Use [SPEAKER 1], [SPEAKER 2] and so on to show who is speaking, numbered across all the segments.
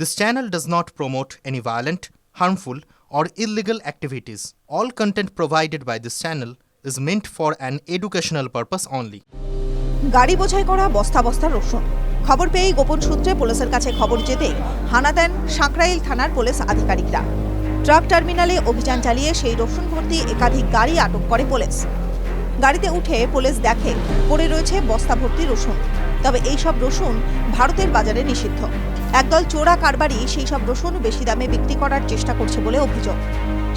[SPEAKER 1] This channel does not promote any violent, harmful, or illegal activities. All content provided by this channel is meant for an educational purpose only.
[SPEAKER 2] গাড়ি বোঝাই করা বস্তা বস্তা রসুন। খবর পেয়েই গোপন সূত্রে পুলিশের কাছে খবর যেতে হানা দেন সাঁকরাইল থানার পুলিশ আধিকারিকরা। ট্রাক টার্মিনালে অভিযান চালিয়ে সেই রসুন ভর্তি একাধিক গাড়ি আটক করে পুলিশ। গাড়িতে উঠে পুলিশ দেখে পড়ে রয়েছে বস্তা ভর্তি রসুন। তবে এইসব রসুন ভারতের বাজারে নিষিদ্ধ। একদল চোরা কারবারি সেই সব রসুন বেশি দামে বিক্রি করার চেষ্টা করছে বলে অভিযোগ।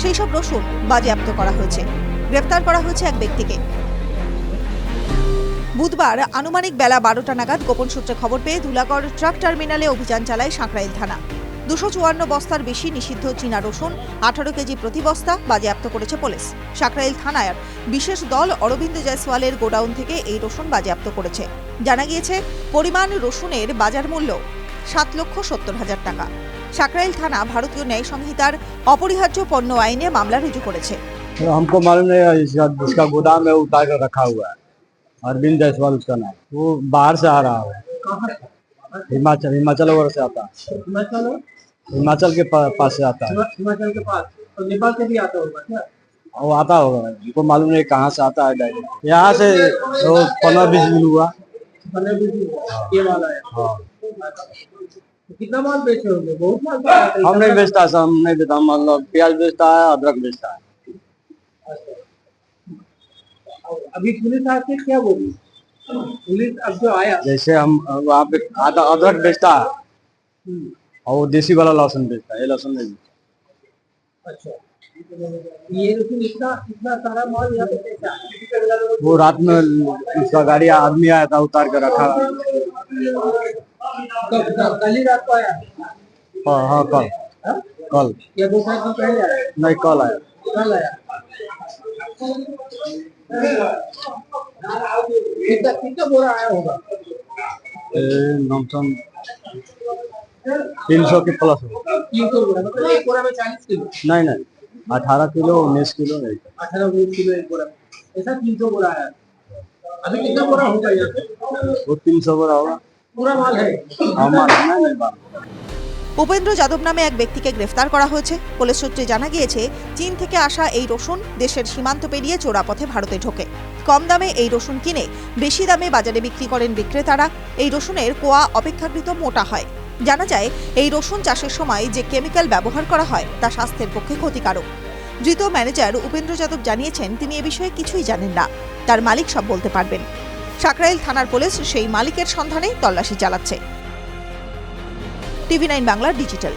[SPEAKER 2] সেই সব রসুন বাজেয়াপ্ত করা হয়েছে। গ্রেফতার করা হয়েছে এক ব্যক্তিকে। বুধবার আনুমানিক বেলা বারোটা নাগাদ গোপন সূত্রে খবর পেয়ে ধুলাগড় ট্রাক টার্মিনালে অভিযান চালায় সাঁকরাইল থানা। দুশো চুয়ান্ন বস্তার বেশি নিষিদ্ধ চীনা রসুন, আঠারো কেজি প্রতি বস্তা বাজেয়াপ্ত করেছে পুলিশ। সাঁকরাইল থানার বিশেষ দল অরবিন্দ জয়সওয়ালের গোডাউন থেকে এই রসুন বাজেয়াপ্ত করেছে। জানা গিয়েছে, পরিমাণ রসুনের বাজার মূল্য সাত লক্ষ সত্তর হাজার টাকা সাঁকরাইল থানা ভারতীয় ন্যায় সংহিতার অপরিহার্য পণ্য আইনে মামলা রুজু করেছে
[SPEAKER 3] तो हमको मालूम नहीं है इसका उसका गोदाम में उतार कर रखा हुआ है अरविंद जायसवाल उसका नाम वो बाहर से आ रहा है हिमाचल हिमाचल वगैरह से आता है
[SPEAKER 4] हिमाचल और-
[SPEAKER 3] हिमाचल के पा- पास से आता है
[SPEAKER 4] हिमाचल के पास तो नेपाल से भी आता होगा क्या
[SPEAKER 3] वो आता होगा हमको मालूम नहीं कहाँ से आता है डायरेक्ट यहाँ से वो पंद्रह बीस दिन हुआ
[SPEAKER 4] पंद्रह बीस दिन ये वाला है
[SPEAKER 3] हाँ
[SPEAKER 4] तो कितना माल बेचे होंगे बहुत माल।
[SPEAKER 3] हम नहीं बेचता सर हम नहीं बेचता मतलब प्याज बेचता है अदरक बेचता है।
[SPEAKER 4] अभी पुलिस आके क्या बोली? पुलिस अब जो आया
[SPEAKER 3] जैसे हम वहाँ पे आधा अदरक बेचता है
[SPEAKER 4] हम्म,
[SPEAKER 3] और वो देसी वाला लहसुन बेचता है ये लहसुन नहीं बेचता।
[SPEAKER 4] अच्छा। ये लेकिन इतना इतना सारा माल यहाँ पे
[SPEAKER 3] वो रात में उसका गाड़ी आदमी आया था उतार कर रखा।
[SPEAKER 4] कब कब- कल ही रात को आया?
[SPEAKER 3] हाँ हाँ कल।
[SPEAKER 4] हाँ?
[SPEAKER 3] कल।
[SPEAKER 4] या दो चार दिन पहले आया?
[SPEAKER 3] नहीं कल आया।
[SPEAKER 4] कल आया। कितना कितना बोरा आया होगा।
[SPEAKER 3] ए, नमसन तीन सौ के प्लस। हो
[SPEAKER 4] तीन सौ बोरा मतलब एक बोरा में चालीस किलो?
[SPEAKER 3] नहीं नहीं। अठारह किलो उन्नीस किलो
[SPEAKER 4] अठारह उन्नीस किलो एक बोरा। ऐसा तीन सौ बोरा है अभी कितना बोरा होगा यहाँ पे?
[SPEAKER 3] वो तीन सौ बोरा होगा।
[SPEAKER 2] উপেন্দ্র যাদব নামে এক ব্যক্তিকে গ্রেফতার করা হয়েছে। পুলিশ সূত্রে জানা গিয়েছে চীন থেকে আসা এই রসুন দেশের সীমান্ত পেরিয়ে চোরাপথে ভারতে ঢোকে। কম দামে এই রসুন কিনে বেশি দামে বাজারে বিক্রি করেন বিক্রেতারা। এই রসুনের কোয়া অপেক্ষাকৃত মোটা হয়। জানা যায় এই রসুন চাষের সময় যে কেমিক্যাল ব্যবহার করা হয় তা স্বাস্থ্যের পক্ষে ক্ষতিকারক। ধৃত ম্যানেজার উপেন্দ্র যাদব জানিয়েছেন তিনি এ বিষয়ে কিছুই জানেন না। তার মালিক সব বলতে পারবেন। সাকরাইল থানার পুলিশ সেই মালিকের সন্ধানে তল্লাশি চালাচ্ছে। TV nine Bangla digital.